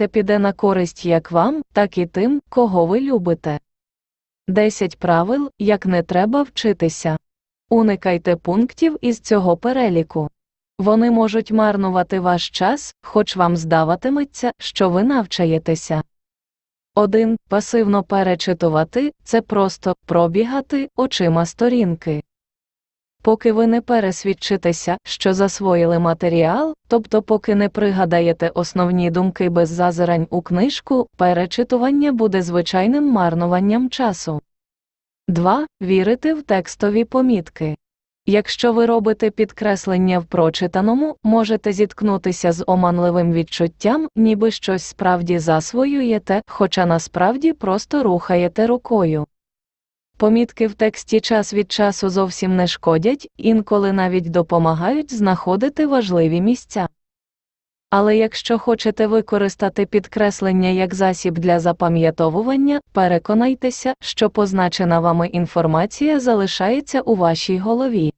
Це піде на користь як вам, так і тим, кого ви любите. 10 правил, як не треба вчитися. Уникайте пунктів із цього переліку. Вони можуть марнувати ваш час, хоч вам здаватиметься, що ви навчаєтеся. 1. Пасивно перечитувати це просто пробігати очима сторінки. Поки ви не пересвідчитеся, що засвоїли матеріал, тобто поки не пригадаєте основні думки без зазирань у книжку, перечитування буде звичайним марнуванням часу. 2. Вірити в текстові помітки. Якщо ви робите підкреслення в прочитаному, можете зіткнутися з оманливим відчуттям, ніби щось справді засвоюєте, хоча насправді просто рухаєте рукою. Помітки в тексті час від часу зовсім не шкодять, інколи навіть допомагають знаходити важливі місця. Але якщо хочете використати підкреслення як засіб для запам'ятовування, переконайтеся, що позначена вами інформація залишається у вашій голові.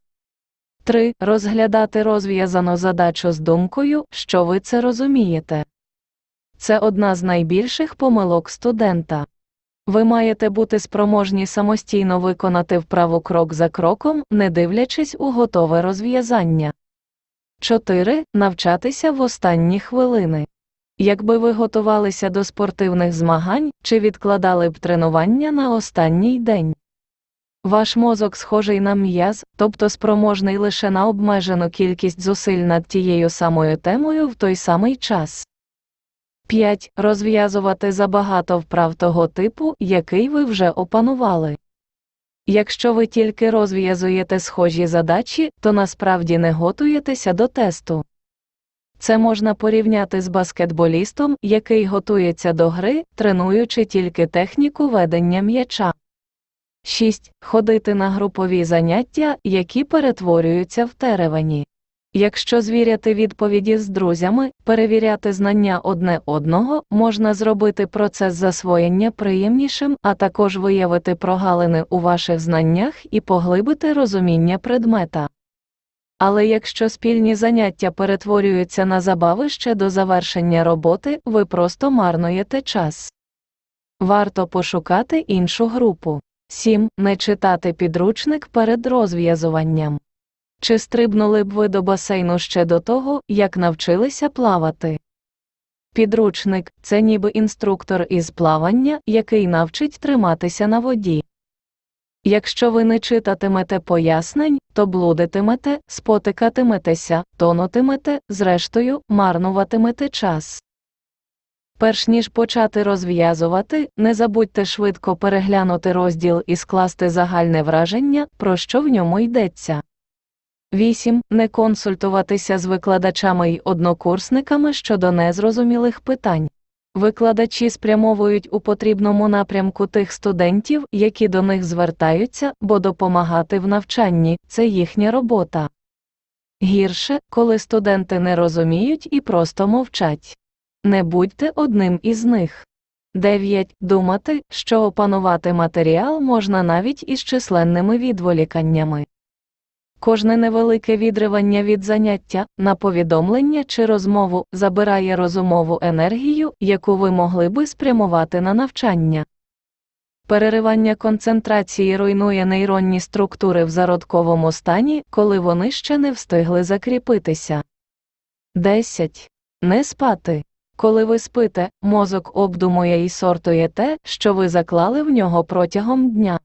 3. Розглядати розв'язану задачу з думкою, що ви це розумієте. Це одна з найбільших помилок студента. Ви маєте бути спроможні самостійно виконати вправу крок за кроком, не дивлячись у готове розв'язання. 4. Навчатися в останні хвилини. Якби ви готувалися до спортивних змагань чи відкладали б тренування на останній день. Ваш мозок схожий на м'яз, тобто спроможний лише на обмежену кількість зусиль над тією самою темою в той самий час. 5. Розв'язувати забагато вправ того типу, який ви вже опанували. Якщо ви тільки розв'язуєте схожі задачі, то насправді не готуєтеся до тесту. Це можна порівняти з баскетболістом, який готується до гри, тренуючи тільки техніку ведення м'яча. 6. Ходити на групові заняття, які перетворюються в теревені. Якщо звіряти відповіді з друзями, перевіряти знання одне одного, можна зробити процес засвоєння приємнішим, а також виявити прогалини у ваших знаннях і поглибити розуміння предмета. Але якщо спільні заняття перетворюються на забави ще до завершення роботи, ви просто марнуєте час. Варто пошукати іншу групу. 7. Не читати підручник перед розв'язуванням. Чи стрибнули б ви до басейну ще до того, як навчилися плавати? Підручник це ніби інструктор із плавання, який навчить триматися на воді. Якщо ви не читатимете пояснень, то блудитимете, спотикатиметеся, тонутимете, зрештою, марнуватимете час. Перш ніж почати розв'язувати, не забудьте швидко переглянути розділ і скласти загальне враження, про що в ньому йдеться. 8. Не консультуватися з викладачами й однокурсниками щодо незрозумілих питань. Викладачі спрямовують у потрібному напрямку тих студентів, які до них звертаються, бо допомагати в навчанні це їхня робота. Гірше, коли студенти не розуміють і просто мовчать. Не будьте одним із них. 9. Думати, що опанувати матеріал можна навіть із численними відволіканнями. Кожне невелике відривання від заняття, на повідомлення чи розмову забирає розумову енергію, яку ви могли би спрямувати на навчання. Переривання концентрації руйнує нейронні структури в зародковому стані, коли вони ще не встигли закріпитися. 10. Не спати. Коли ви спите, мозок обдумує і сортує те, що ви заклали в нього протягом дня.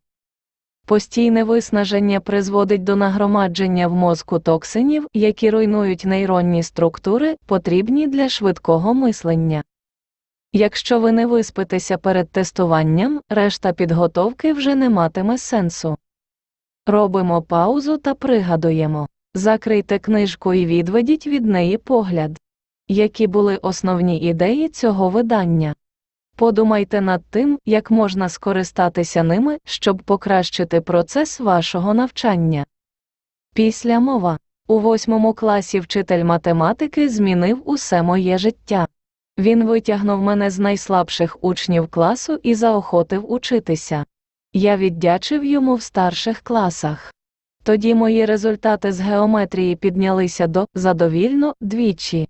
Постійне виснаження призводить до нагромадження в мозку токсинів, які руйнують нейронні структури, потрібні для швидкого мислення. Якщо ви не виспитеся перед тестуванням, решта підготовки вже не матиме сенсу. Робимо паузу та пригадуємо. Закрийте книжку і відведіть від неї погляд. Які були основні ідеї цього видання? Подумайте над тим, як можна скористатися ними, щоб покращити процес вашого навчання. Після мова. У восьмому класі вчитель математики змінив усе моє життя. Він витягнув мене з найслабших учнів класу і заохотив учитися. Я віддячив йому в старших класах. Тоді мої результати з геометрії піднялися до задовільно двічі.